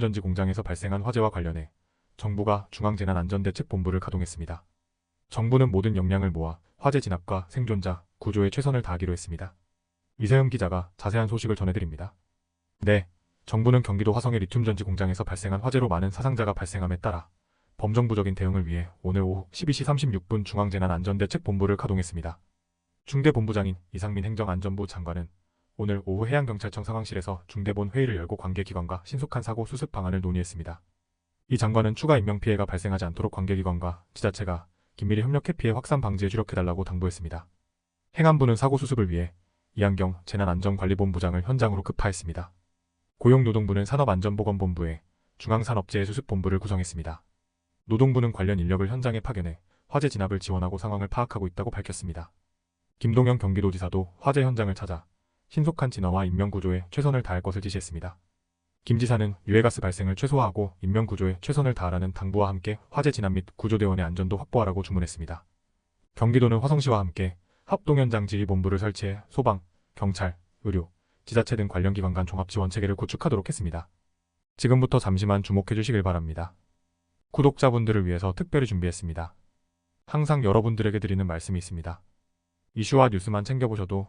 리튬전지 공장에서 발생한 화재와 관련해 정부가 중앙재난안전대책본부를 가동했습니다. 정부는 모든 역량을 모아 화재 진압과 생존자 구조에 최선을 다하기로 했습니다. 이세영 기자가 자세한 소식을 전해드립니다. 네, 정부는 경기도 화성의 리튬전지 공장에서 발생한 화재로 많은 사상자가 발생함에 따라 범정부적인 대응을 위해 오늘 오후 12시 36분 중앙재난안전대책본부를 가동했습니다. 중대본부장인 이상민 행정안전부 장관은 오늘 오후 해양경찰청 상황실에서 중대본 회의를 열고 관계기관과 신속한 사고 수습 방안을 논의했습니다. 이 장관은 추가 인명피해가 발생하지 않도록 관계기관과 지자체가 긴밀히 협력해 피해 확산 방지에 주력해달라고 당부했습니다. 행안부는 사고 수습을 위해 이한경 재난안전관리본부장을 현장으로 급파했습니다. 고용노동부는 산업안전보건본부에 중앙산업재해 수습본부를 구성했습니다. 노동부는 관련 인력을 현장에 파견해 화재 진압을 지원하고 상황을 파악하고 있다고 밝혔습니다. 김동연 경기도지사도 화재 현장을 찾아 신속한 진화와 인명구조에 최선을 다할 것을 지시했습니다. 김 지사는 유해가스 발생을 최소화하고 인명구조에 최선을 다하라는 당부와 함께 화재 진압 및 구조대원의 안전도 확보하라고 주문했습니다. 경기도는 화성시와 함께 합동현장 지휘본부를 설치해 소방, 경찰, 의료, 지자체 등 관련 기관 간 종합 지원 체계를 구축하도록 했습니다. 지금부터 잠시만 주목해 주시길 바랍니다. 구독자분들을 위해서 특별히 준비했습니다. 항상 여러분들에게 드리는 말씀이 있습니다. 이슈와 뉴스만 챙겨보셔도